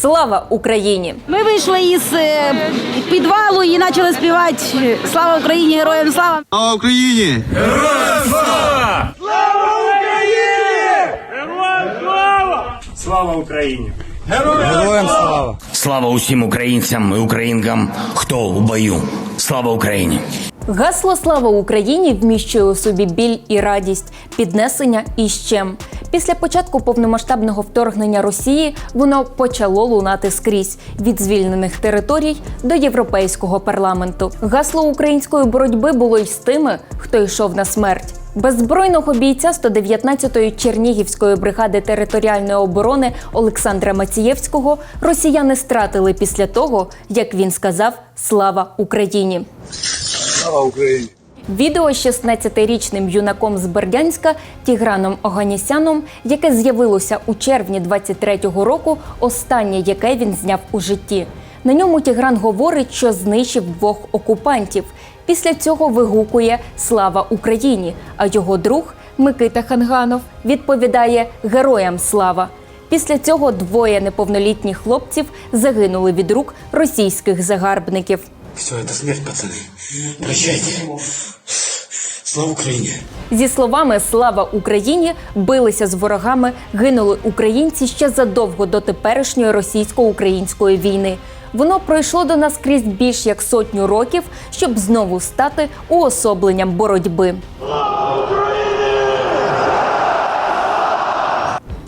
Слава Україні! Ми вийшли із е, підвалу і почали співати Слава Україні! Героям слава! Слава Україні! Героям слава! Слава Україні! Героям слава! Слава усім українцям і українкам, хто у бою. Слава Україні! Гасло Слава Україні вміщує у собі біль і радість, піднесення і щем. Після початку повномасштабного вторгнення Росії воно почало лунати скрізь від звільнених територій до європейського парламенту. Гасло української боротьби було й з тими, хто йшов на смерть. Беззбройного бійця 119-ї Чернігівської бригади територіальної оборони Олександра Мацієвського росіяни стратили після того, як він сказав Слава Україні. Слава Україні! Відео з 16-річним юнаком з Бердянська Тіграном Оганісяном, яке з'явилося у червні 23-го року, останнє, яке він зняв у житті. На ньому Тігран говорить, що знищив двох окупантів. Після цього вигукує Слава Україні! А його друг Микита Ханганов відповідає Героям слава. Після цього двоє неповнолітніх хлопців загинули від рук російських загарбників. Все, это смерть, пацаны. Прощайте. Слава Україні Зі словами Слава Україні билися з ворогами, гинули українці ще задовго до теперішньої російсько-української війни. Воно пройшло до нас крізь більш як сотню років, щоб знову стати уособленням боротьби.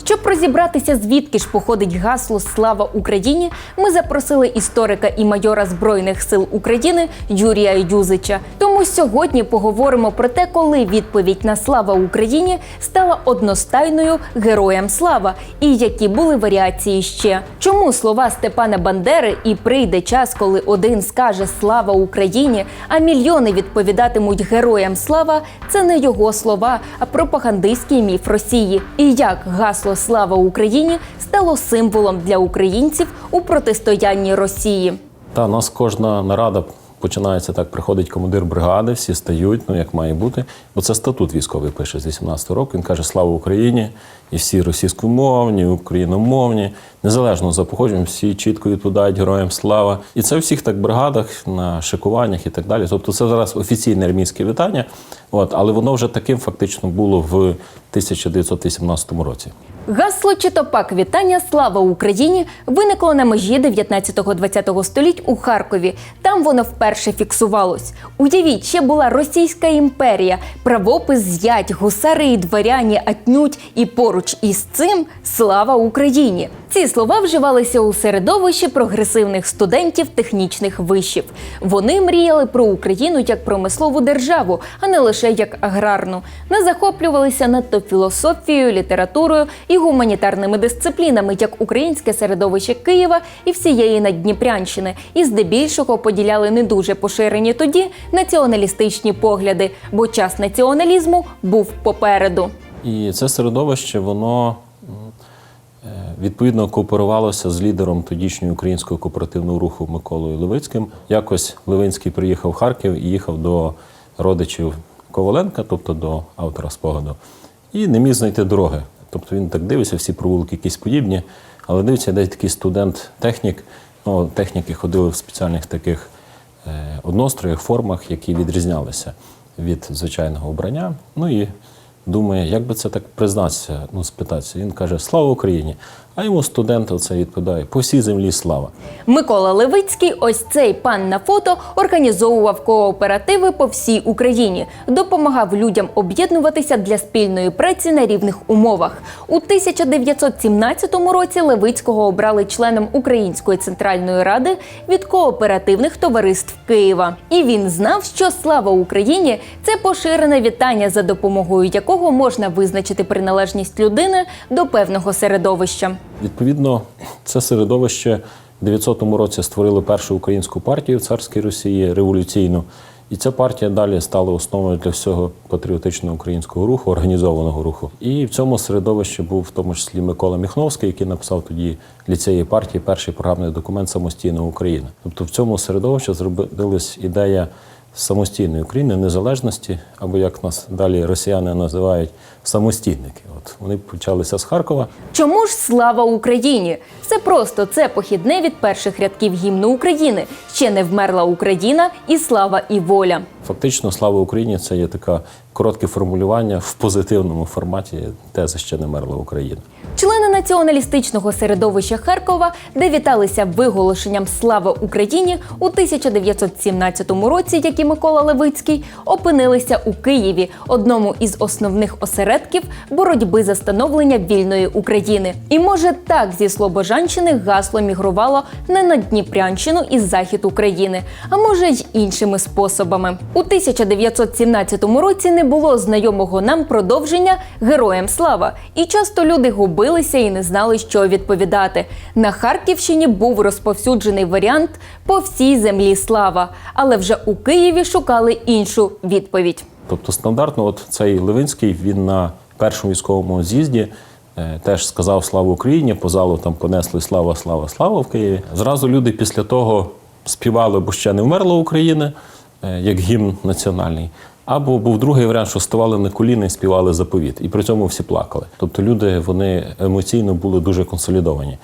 Щоб розібратися, звідки ж походить гасло Слава Україні, ми запросили історика і майора Збройних сил України Юрія Юзича. Тому сьогодні поговоримо про те, коли відповідь на Слава Україні стала одностайною героям слава, і які були варіації ще. Чому слова Степана Бандери і прийде час, коли один скаже Слава Україні, а мільйони відповідатимуть героям слава, це не його слова, а пропагандистський міф Росії. І як гасло Слава Україні стало символом для українців у протистоянні Росії. Та у нас кожна нарада починається так. Приходить командир бригади, всі стають, ну як має бути. Бо це статут військовий пише з 18 року. Він каже Слава Україні! І всі російськомовні, україномовні, незалежно за походженням, всі чітко відповідають героям слава. І це в всіх так бригадах, на шикуваннях і так далі. Тобто це зараз офіційне армійське вітання. От, але воно вже таким фактично було в 1918 році. Гасло чи то пак вітання Слава Україні виникло на межі 19-20 століть у Харкові. Там воно вперше фіксувалось. Уявіть, ще була Російська імперія, правопис зять, гусари і дворяні атнють, і поруч із цим слава Україні. Ці слова вживалися у середовищі прогресивних студентів технічних вишів. Вони мріяли про Україну як промислову державу, а не лише як аграрну. Не захоплювалися надто філософією, літературою і гуманітарними дисциплінами, як українське середовище Києва і всієї Наддніпрянщини, і здебільшого поділяли не дуже поширені тоді націоналістичні погляди, бо час націоналізму був попереду. І це середовище, воно е, відповідно кооперувалося з лідером тодішнього українського кооперативного руху Миколою Левицьким. Якось Левинський приїхав в Харків і їхав до родичів Коваленка, тобто до автора спогаду, і не міг знайти дороги. Тобто він так дивиться, всі провулки якісь подібні, але дивиться, десь такий студент-технік. Ну, техніки ходили в спеціальних таких е, одностроях, формах, які відрізнялися від звичайного обрання. Ну і думає, як би це так признатися, ну, спитатися. Він каже: Слава Україні! А йому студент оце відповідає: по всій землі слава. Микола Левицький, ось цей пан на фото, організовував кооперативи по всій Україні, допомагав людям об'єднуватися для спільної праці на рівних умовах. У 1917 році Левицького обрали членом Української центральної ради від кооперативних товариств Києва. І він знав, що слава Україні це поширене вітання, за допомогою якого можна визначити приналежність людини до певного середовища. Відповідно, це середовище в 900 році створили першу українську партію в царській Росії революційну. І ця партія далі стала основою для всього патріотичного українського руху, організованого руху. І в цьому середовищі був в тому числі Микола Міхновський, який написав тоді для цієї партії перший програмний документ Самостійна Україна. Тобто в цьому середовищі зробилась ідея самостійної України, незалежності, або як нас далі росіяни називають самостійники. От вони почалися з Харкова. Чому ж слава Україні? Все просто це похідне від перших рядків гімну України. Ще не вмерла Україна і слава і воля. Фактично, слава Україні це є таке коротке формулювання в позитивному форматі тези ще не мерла Україна. Члени націоналістичного середовища Харкова, де віталися виголошенням Слава Україні у 1917 році, як і Микола Левицький, опинилися у Києві, одному із основних осередків боротьби за становлення вільної України. І може так зі Слобожанщини гасло мігрувало не на Дніпрянщину і захід України, а може й іншими способами. У 1917 році не було знайомого нам продовження Героям слава, і часто люди губилися і не знали, що відповідати. На Харківщині був розповсюджений варіант по всій землі слава, але вже у Києві шукали іншу відповідь. Тобто стандартно, от цей Левинський він на першому військовому з'їзді е, теж сказав Слава Україні, по залу там понесли слава, слава, слава в Києві. Зразу люди після того співали, бо ще не вмерла Україна, е, як гімн національний. Або був другий варіант, що ставали на коліна і співали заповіт. І при цьому всі плакали. Тобто люди вони емоційно були дуже консолідовані.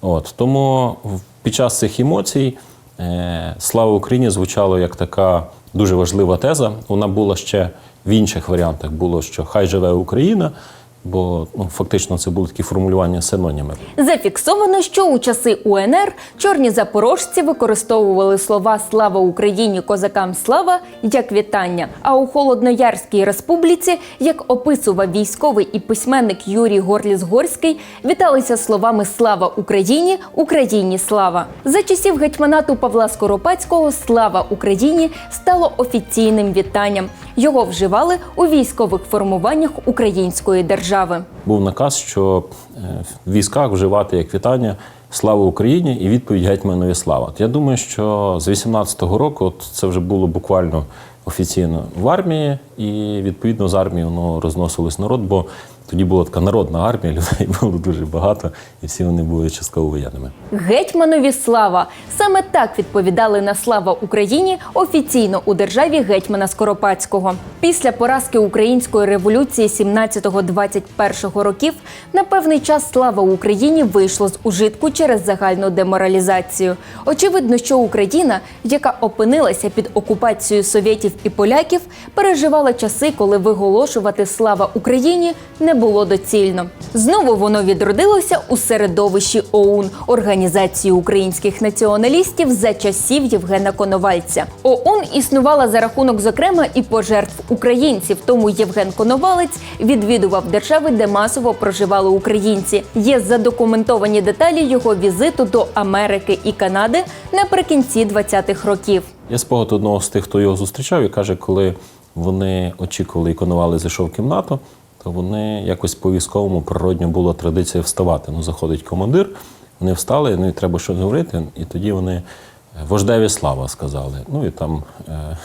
От тому під час цих емоцій е, Слава Україні звучало як така дуже важлива теза. Вона була ще в інших варіантах. Було, що хай живе Україна, бо ну, фактично це були такі формулювання синоніми. Зафіксовано, що у часи УНР чорні запорожці використовували слова Слава Україні, козакам слава як вітання. А у Холодноярській республіці, як описував військовий і письменник Юрій Горліс-Горський, віталися словами Слава Україні, Україні слава. За часів гетьманату Павла Скоропадського Слава Україні стало офіційним вітанням. Його вживали у військових формуваннях української держави. Був наказ, що е, в військах вживати як вітання Слава Україні і відповідь гетьманові слава. Я думаю, що з 18-го року от це вже було буквально офіційно в армії, і відповідно з армії воно розносилось народ, бо тоді була така народна армія, людей було дуже багато, і всі вони були частково воєнними. Гетьманові слава саме так відповідали на слава Україні офіційно у державі гетьмана Скоропадського. Після поразки української революції 17-21 років на певний час слава Україні вийшло з ужитку через загальну деморалізацію. Очевидно, що Україна, яка опинилася під окупацією совєтів і поляків, переживала часи, коли виголошувати слава Україні не було доцільно. Знову воно відродилося у середовищі ОУН організації українських націоналістів за часів Євгена Коновальця. ОУН існувала за рахунок, зокрема, і пожертв українців. Тому Євген Коновалець відвідував держави, де масово проживали українці. Є задокументовані деталі його візиту до Америки і Канади наприкінці 20-х років. Я спогад одного з тих, хто його зустрічав, і каже, коли вони очікували і конували зайшов в кімнату, то вони якось по військовому природньо була традиція вставати. Ну, заходить командир, вони встали, ну і треба щось говорити. І тоді вони е, вождеві слава сказали. Ну і там е,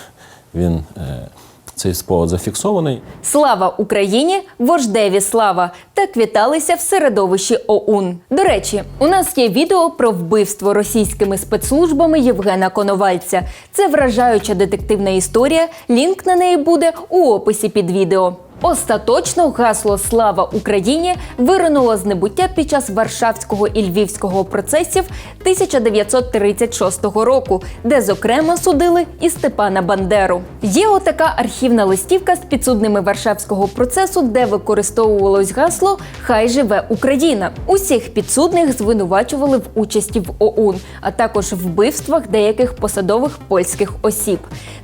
він е, цей спогад зафіксований. Слава Україні! Вождеві слава! Так віталися в середовищі ОУН. До речі, у нас є відео про вбивство російськими спецслужбами Євгена Коновальця. Це вражаюча детективна історія. Лінк на неї буде у описі під відео. Остаточно гасло Слава Україні виринуло з небуття під час Варшавського і Львівського процесів 1936 року, де зокрема судили і Степана Бандеру. Є отака архівна листівка з підсудними Варшавського процесу, де використовувалось гасло Хай живе Україна. Усіх підсудних звинувачували в участі в ОУН, а також вбивствах деяких посадових польських осіб.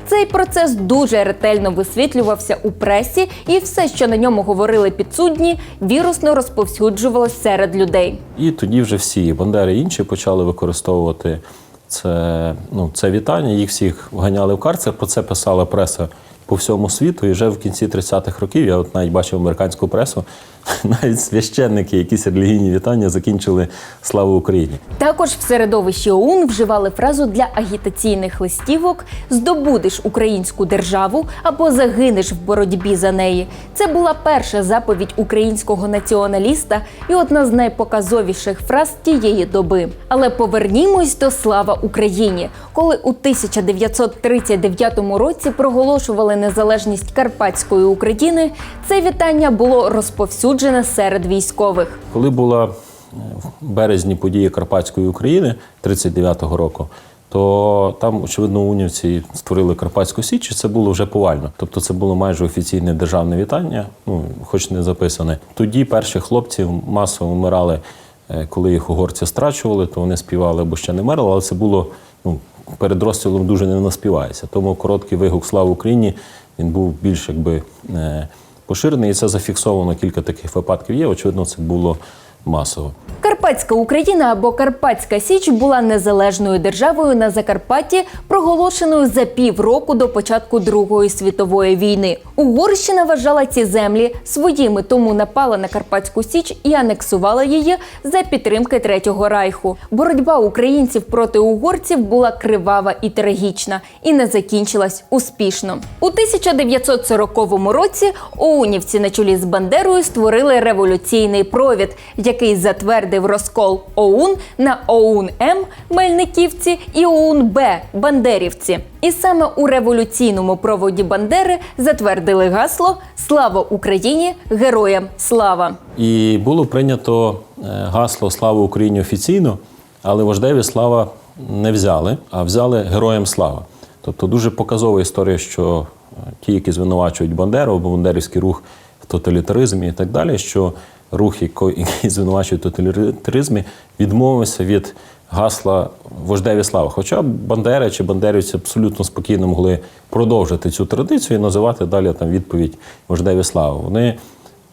Цей процес дуже ретельно висвітлювався у пресі, і все, що на ньому говорили підсудні, вірусно розповсюджувалось серед людей. І тоді вже всі Бандери інші почали використовувати це, ну, це вітання. Їх всіх вганяли в карцер. Про це писала преса по всьому світу. І вже в кінці 30-х років я от навіть бачив американську пресу, навіть священники, якісь релігійні вітання закінчили Слава Україні. Також в середовищі ОУН вживали фразу для агітаційних листівок Здобудеш українську державу або загинеш в боротьбі за неї. Це була перша заповідь українського націоналіста і одна з найпоказовіших фраз тієї доби. Але повернімось до слава Україні, коли у 1939 році проголошували незалежність Карпатської України. Це вітання було розповсюджене серед військових. Коли була е, в березні події Карпатської України 39-го року, то там, очевидно, унівці створили Карпатську Січ, і це було вже повально. Тобто це було майже офіційне державне вітання, ну хоч не записане. Тоді перші хлопці масово вмирали, е, коли їх угорці страчували, то вони співали або ще не мерли, але це було ну, перед розстрілом дуже не наспівається. Тому короткий вигук Слава Україні він був більш якби е, поширений, і це зафіксовано кілька таких випадків є. Очевидно, це було масово. Карпатська Україна або Карпатська Січ була незалежною державою на Закарпатті, проголошеною за півроку до початку Другої світової війни. Угорщина вважала ці землі своїми, тому напала на Карпатську Січ і анексувала її за підтримки Третього Райху. Боротьба українців проти угорців була кривава і трагічна, і не закінчилась успішно. У 1940 році оунівці на чолі з Бандерою створили революційний провід, затвердив розкол ОУН на ОУН М Мельниківці і ОУН Б Бандерівці. І саме у революційному проводі Бандери затвердили гасло Слава Україні! Героям слава! І було прийнято е, гасло Слава Україні офіційно, але вождеві слава не взяли, а взяли Героям слава. Тобто дуже показова історія, що е, ті, які звинувачують Бандеру або Бандерівський рух тоталітаризмі і так далі, що рух, який звинувачує в тоталітаризмі, відмовився від гасла вождеві слава. Хоча Бандера чи бандерівці абсолютно спокійно могли продовжити цю традицію і називати далі там відповідь вождеві слава. Вони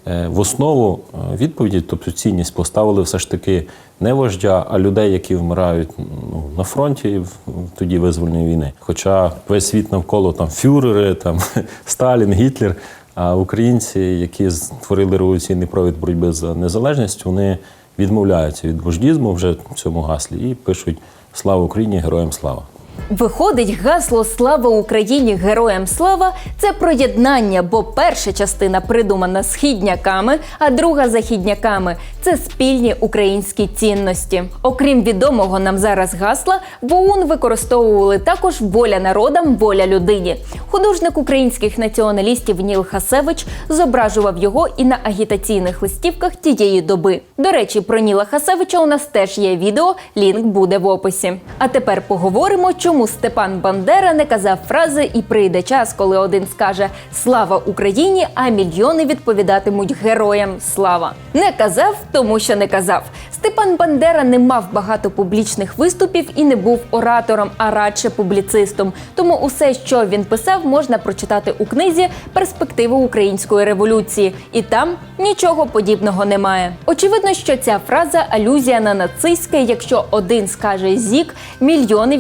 Е, в основу е, відповіді, тобто цінність, поставили все ж таки не вождя, а людей, які вмирають ну, на фронті в тоді визвольної війни. Хоча весь світ навколо там фюрери, там Сталін, Гітлер. А українці, які створили революційний провід боротьби за незалежність, вони відмовляються від вождізму вже в цьому гаслі і пишуть Слава Україні! Героям слава! Виходить, гасло Слава Україні! Героям слава це про єднання, бо перша частина придумана східняками, а друга західняками. Це спільні українські цінності. Окрім відомого нам зараз гасла, в ОУН використовували також воля народам, воля людині. Художник українських націоналістів Ніл Хасевич зображував його і на агітаційних листівках тієї доби. До речі, про Ніла Хасевича у нас теж є відео. Лінк буде в описі. А тепер поговоримо, чому Степан Бандера не казав фрази і прийде час, коли один скаже Слава Україні, а мільйони відповідатимуть героям слава. Не казав, тому що не казав. Степан Бандера не мав багато публічних виступів і не був оратором, а радше публіцистом. Тому усе, що він писав, можна прочитати у книзі Перспективи української революції, і там нічого подібного немає. Очевидно, що ця фраза алюзія на нацистське. Якщо один скаже зік, мільйони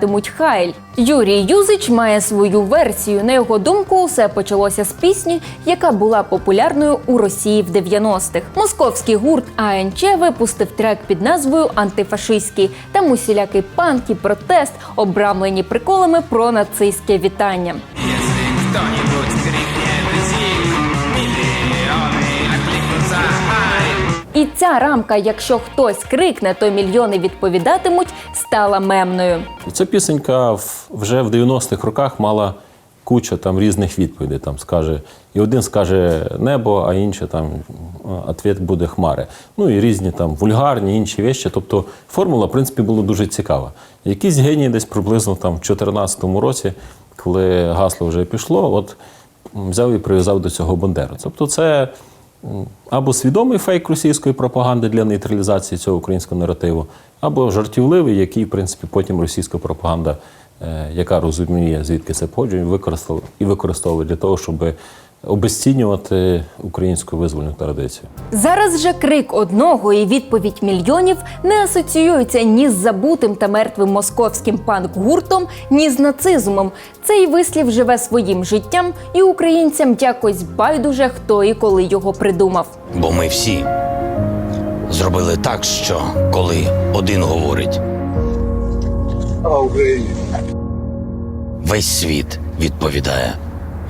відповідатимуть хайль. Юрій Юзич має свою версію. На його думку, усе почалося з пісні, яка була популярною у Росії в 90-х. Московський гурт АНЧ випустив трек під назвою Антифашистський. Там усілякий панк і протест, обрамлені приколами про нацистське вітання. І ця рамка, якщо хтось крикне, то мільйони відповідатимуть, стала мемною. Ця пісенька вже в 90-х роках мала куча там різних відповідей. Там скаже, і один скаже небо, а інший там відповідь буде хмари. Ну і різні там вульгарні, інші вещі. Тобто формула, в принципі, була дуже цікава. Якийсь геній десь приблизно там в 2014 році, коли гасло вже пішло, от взяв і прив'язав до цього Бандеру. Тобто, це або свідомий фейк російської пропаганди для нейтралізації цього українського наративу, або жартівливий, який, в принципі, потім російська пропаганда, е, яка розуміє, звідки це походження, використала і використовує для того, щоб обезцінювати українську визвольну традицію. Зараз же крик одного і відповідь мільйонів не асоціюються ні з забутим та мертвим московським панк-гуртом, ні з нацизмом. Цей вислів живе своїм життям, і українцям якось байдуже хто і коли його придумав. Бо ми всі зробили так, що коли один говорить, Україні! весь світ відповідає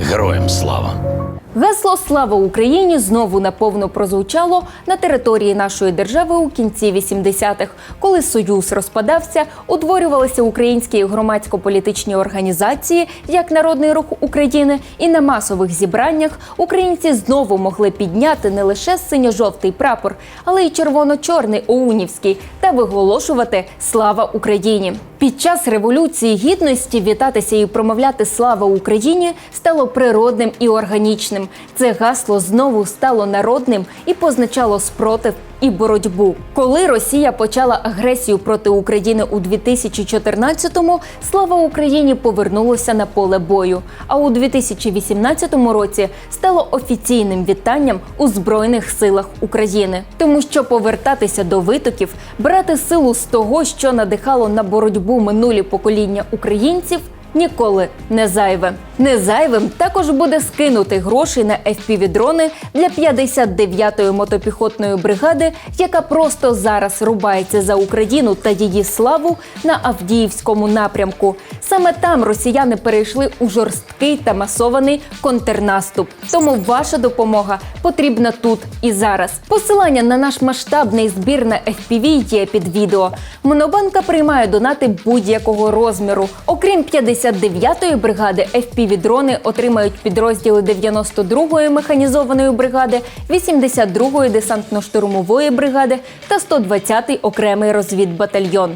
героям слава. Гасло Слава Україні знову наповно прозвучало на території нашої держави у кінці 80-х. Коли союз розпадався, утворювалися українські громадсько-політичні організації, як Народний рух України, і на масових зібраннях українці знову могли підняти не лише синьо-жовтий прапор, але й червоно-чорний оунівський та виголошувати Слава Україні. Під час революції гідності вітатися і промовляти Слава Україні стало природним і органічним. Це гасло знову стало народним і позначало спротив і боротьбу. Коли Росія почала агресію проти України у 2014-му, слава Україні повернулося на поле бою. А у 2018 році стало офіційним вітанням у Збройних силах України, тому що повертатися до витоків, брати силу з того, що надихало на боротьбу минулі покоління українців. Ніколи не зайве. Не зайвим також буде скинути гроші на FPV-дрони для 59-ї мотопіхотної бригади, яка просто зараз рубається за Україну та її славу на Авдіївському напрямку. Саме там росіяни перейшли у жорсткий та масований контрнаступ. Тому ваша допомога потрібна тут і зараз. Посилання на наш масштабний збір на FPV є під відео. Монобанка приймає донати будь-якого розміру. Окрім 59-ї бригади, FPV-дрони отримають підрозділи 92-ї механізованої бригади, 82-ї десантно-штурмової бригади та 120-й окремий розвідбатальйон.